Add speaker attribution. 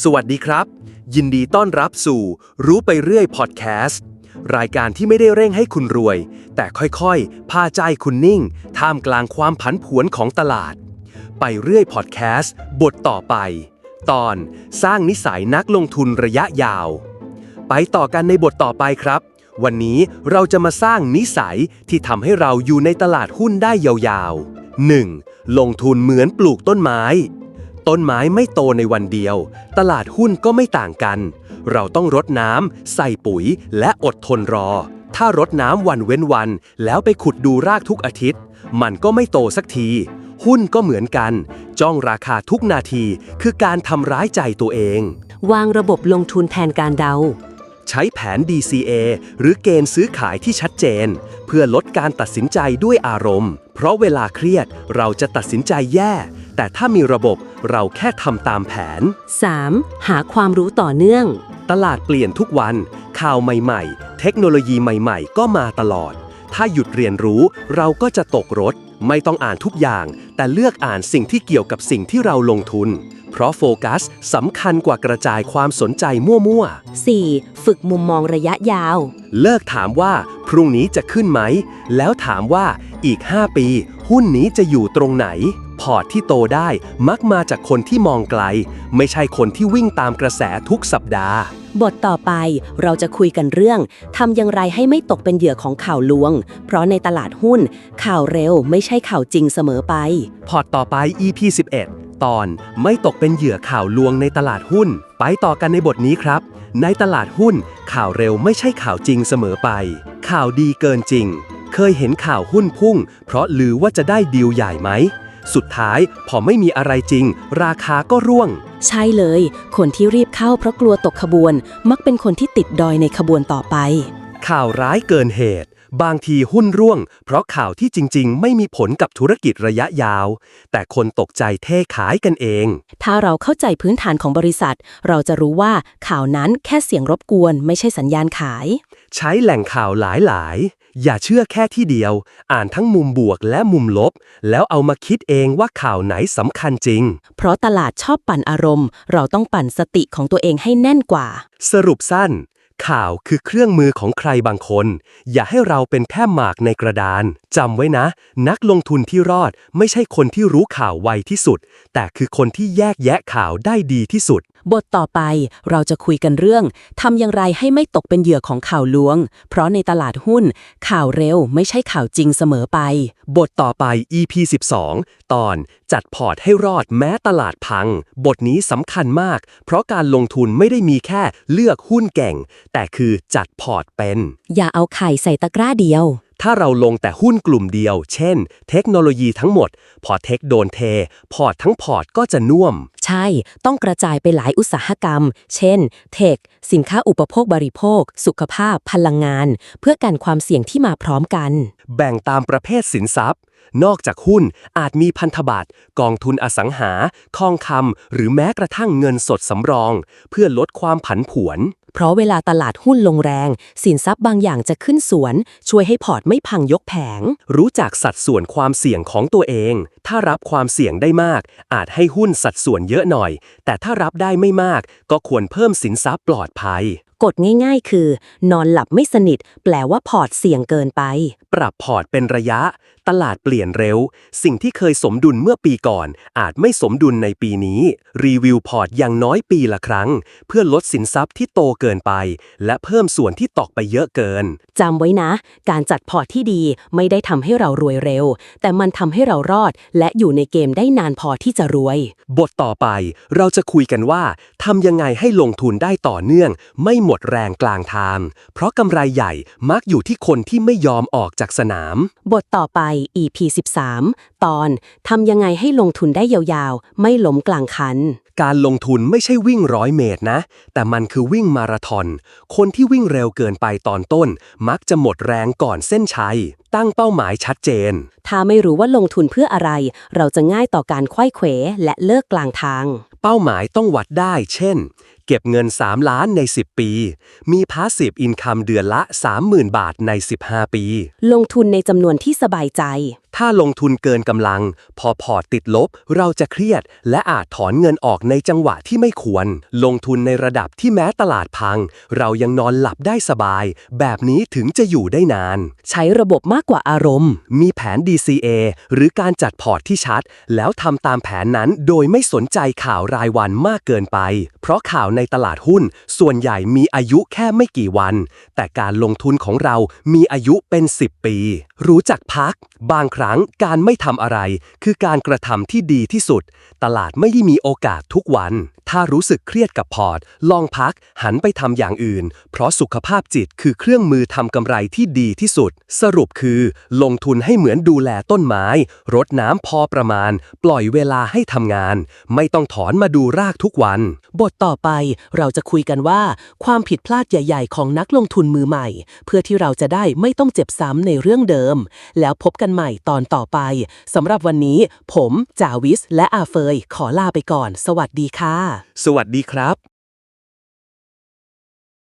Speaker 1: สวัสดีครับ ยินดีต้อนรับสู่ รู้ไปเรื่อยพอดแคสต์รายการที่ไม่ได้เร่งให้คุณรวย แต่ค่อยๆ พาใจคุณนิ่ง ท่ามกลางความผันผวนของตลาด ไปเรื่อยพอดแคสต์บทต่อไป ตอนสร้างนิสัยนักลงทุนระยะยาว ไปต่อกันในบทต่อไปครับ วันนี้เราจะมาสร้างนิสัยที่ทำให้เราอยู่ในตลาดหุ้นได้ยาวๆ 1. ลงทุนเหมือนปลูกต้นไม้ ต้นไม้ไม่โตในวันเดียว ตลาดหุ้นก็ไม่ต่างกัน เราต้องรดน้ำ ใส่ปุ๋ย และอดทนรอ ถ้ารดน้ำวันเว้นวัน แล้วไปขุดดูรากทุกอาทิตย์ มันก็ไม่โตสักที หุ้นก็เหมือนกัน จ้องราคาทุกนาที คือการทำร้ายใจตัวเอง
Speaker 2: วางระบบลงทุนแทนการเดา
Speaker 1: ใช้แผน DCA หรือเกณฑ์ซื้อขายที่ชัดเจน เพื่อลดการตัดสินใจด้วยอารมณ์ เพราะเวลาเครียดเราจะตัดสินใจแย่ แต่ถ้ามีระบบเราแค่ทำตามแผน
Speaker 2: 3. หาความรู้ต่อเนื่อง
Speaker 1: ตลาดเปลี่ยนทุกวัน ข่าวใหม่ๆ เทคโนโลยีใหม่ๆ ก็มาตลอด ถ้าหยุดเรียนรู้เราก็จะตกรถ ไม่ต้องอ่านทุกอย่าง แต่เลือกอ่านสิ่งที่เกี่ยวกับสิ่งที่เราลงทุน เพราะโฟกัสสำคัญกว่ากระจายความสนใจมั่วๆ
Speaker 2: 4. ฝึกมุมมองระยะยาว
Speaker 1: เลิกถามว่าพรุ่งนี้จะขึ้นไหม แล้วถามว่าอีก 5 ปี หุ้นนี้จะอยู่ตรงไหน พอร์ตที่โตได้มักมาจากคนที่มองไกล ไม่ใช่คนที่วิ่งตามกระแสทุกสัปดาห์
Speaker 2: บทต่อไปเราจะคุยกันเรื่องทำอย่างไรให้ไม่ตกเป็นเหยื่อของข่าวลวง เพราะในตลาดหุ้น ข่าวเร็วไม่ใช่ข่าวจริงเสมอไป
Speaker 1: พอร์ตต่อไป EP 11 ตอนไม่ตกเป็นเหยื่อข่าวลวงในตลาดหุ้น ไปต่อกันในบทนี้ครับ ในตลาดหุ้น ข่าวเร็วไม่ใช่ข่าวจริงเสมอไป ข่าวดีเกินจริง เคยเห็นข่าวหุ้นพุ่ง เพราะลือว่าจะได้ดีลใหญ่ไหม สุดท้ายพอไม่มีอะไรจริง ราคาก็ร่วง
Speaker 2: ใช่เลย คนที่รีบเข้าเพราะกลัวตกขบวน มักเป็นคนที่ติดดอยในขบวนต่อไป
Speaker 1: ข่าวร้ายเกินเหตุ บางทีหุ้นร่วง เพราะข่าวที่จริง ๆ ไม่มีผลกับธุรกิจระยะยาว แต่คนตกใจเทขายกันเอง
Speaker 2: ถ้าเราเข้าใจพื้นฐานของบริษัท เราจะรู้ว่าข่าวนั้นแค่เสียงรบกวน ไม่ใช่สัญญาณขาย
Speaker 1: ใช้แหล่งข่าวหลาย ๆ อย่าเชื่อแค่ที่เดียว อ่านทั้งมุมบวกและมุมลบ แล้วเอามาคิดเองว่าข่าวไหนสำคัญจริง
Speaker 2: เพราะตลาดชอบปั่นอารมณ์ เราต้องปั่นสติของตัวเองให้แน่นกว่า
Speaker 1: สรุปสั้น ข่าวคือเครื่องมือของใครบางคน อย่าให้เราเป็นแค่หมากในกระดาน จำไว้นะ นักลงทุนที่รอดไม่ใช่คนที่รู้ข่าวไวที่สุด แต่คือคนที่แยกแยะข่าวได้ดีที่สุด
Speaker 2: บทต่อไปเราจะคุยกันเรื่องทำอย่างไรให้ไม่ตกเป็นเหยื่อของข่าวลวง เพราะในตลาดหุ้น ข่าวเร็วไม่ใช่ข่าวจริงเสมอไป
Speaker 1: บทต่อไป EP 12 ตอนจัดพอร์ตให้รอดแม้ตลาดพัง บทนี้สำคัญมาก เพราะการลงทุนไม่ได้มีแค่เลือกหุ้นเก่ง แต่คือจัดพอร์ตเป็น
Speaker 2: อย่าเอาไข่ใส่ตะกร้าเดียว
Speaker 1: ถ้าเราลงแต่หุ้นกลุ่มเดียว เช่น เทคโนโลยีทั้งหมด พอเทคโดนเท พอร์ตทั้งพอร์ตก็จะน่วม
Speaker 2: ใช่ ต้องกระจายไปหลายอุตสาหกรรม เช่น เทค สินค้าอุปโภคบริโภค สุขภาพ พลังงาน เพื่อกันความเสี่ยงที่มาพร้อมกัน
Speaker 1: แบ่งตามประเภทสินทรัพย์ นอกจากหุ้นอาจมีพันธบัตรกองทุนอสังหา ทองคำหรือแม้กระทั่งเงินสดสำรอง เพื่อลดความผันผวน
Speaker 2: เพราะเวลาตลาดหุ้นลงแรง สินทรัพย์บางอย่างจะขึ้นสวน ช่วยให้พอร์ตไม่พังยกแผง
Speaker 1: รู้จักสัดส่วนความเสี่ยงของตัวเอง ถ้ารับความเสี่ยงได้มาก อาจให้หุ้นสัดส่วนเยอะหน่อย แต่ถ้ารับได้ไม่มาก ก็ควรเพิ่มสินทรัพย์ปลอดภัย
Speaker 2: กฎง่ายๆ คือ นอนหลับไม่สนิท แปลว่าพอร์ตเสี่ยงเกินไป
Speaker 1: ปรับพอร์ตเป็นระยะตลาดเปลี่ยนเร็ว สิ่งที่เคยสมดุลเมื่อปีก่อน อาจไม่สมดุลในปีนี้ รีวิวพอร์ตอย่างน้อยปีละครั้ง เพื่อลดสินทรัพย์ที่โตเกินไป และเพิ่มส่วนที่ตกไปเยอะเกิน
Speaker 2: จำไว้นะ การจัดพอร์ตที่ดีไม่ได้ทำให้เรารวยเร็ว แต่มันทำให้เรารอด และอยู่ในเกมได้นานพอที่จะรวย
Speaker 1: บทต่อไป เราจะคุยกันว่าทำยังไงให้ลงทุนได้ต่อเนื่อง ไม่หมดแรงกลางทาง เพราะกำไรใหญ่มักอยู่ที่คนที่ไม่ยอมออกจากสนาม
Speaker 2: บทต่อไป EP 13 ตอนทำยังไงให้ลงทุนได้ยาวๆ ไม่ล้มกลางคัน
Speaker 1: การลงทุนไม่ใช่วิ่งร้อยเมตรนะ แต่มันคือวิ่งมาราธอน คนที่วิ่งเร็วเกินไปตอนต้น มักจะหมดแรงก่อนเส้นชัย ตั้งเป้าหมายชัดเจน
Speaker 2: ถ้าไม่รู้ว่าลงทุนเพื่ออะไร เราจะง่ายต่อการไขว้เขวและเลิกกลางทาง
Speaker 1: เป้าหมายต้องวัดได้ เช่น เก็บเงิน 3 ล้านใน 10 ปี มี Passive Income เดือนละ 30,000 บาทใน 15 ปี
Speaker 2: ลงทุนในจำนวนที่สบายใจ
Speaker 1: ถ้าลงทุนเกินกำลัง พอพอร์ตติดลบ เราจะเครียด และอาจถอนเงินออกในจังหวะที่ไม่ควร ลงทุนในระดับที่แม้ตลาดพัง เรายังนอนหลับได้สบาย แบบนี้ถึงจะอยู่ได้นาน
Speaker 2: ใช้ระบบมากกว่าอารมณ์
Speaker 1: มีแผน DCA หรือการจัดพอร์ตที่ชัด แล้วทำตามแผนนั้นโดยไม่สนใจข่าวรายวันมากเกินไป เพราะข่าวในตลาดหุ้น ส่วนใหญ่มีอายุแค่ไม่กี่วัน แต่การลงทุนของเรามีอายุเป็น 10 ปี รู้จักพัก บางครั้งการไม่ทำอะไร คือการกระทำที่ดีที่สุด ตลาดไม่ได้มีโอกาสทุกวัน ถ้ารู้สึกเครียดกับพอร์ต ลองพักหันไปทำอย่างอื่น เพราะสุขภาพจิตคือเครื่องมือทำกำไรที่ดีที่สุด สรุปคือ ลงทุนให้เหมือนดูแลต้นไม้ รดน้ำพอประมาณ ปล่อยเวลาให้ทำงาน ไม่ต้องถอนมาดูรากทุกวัน
Speaker 3: บทต่อไปเราจะคุยกันว่า ความผิดพลาดใหญ่ ๆ ของนักลงทุนมือใหม่ เพื่อที่เราจะได้ไม่ต้องเจ็บซ้ำในเรื่องเดิม แล้วพบกันใหม่ตอนต่อไปสำหรับวันนี้ ผม จาวิส และอาเฟย ขอลาไปก่อน สวัสดีค่ะ
Speaker 1: สวัสดีครับ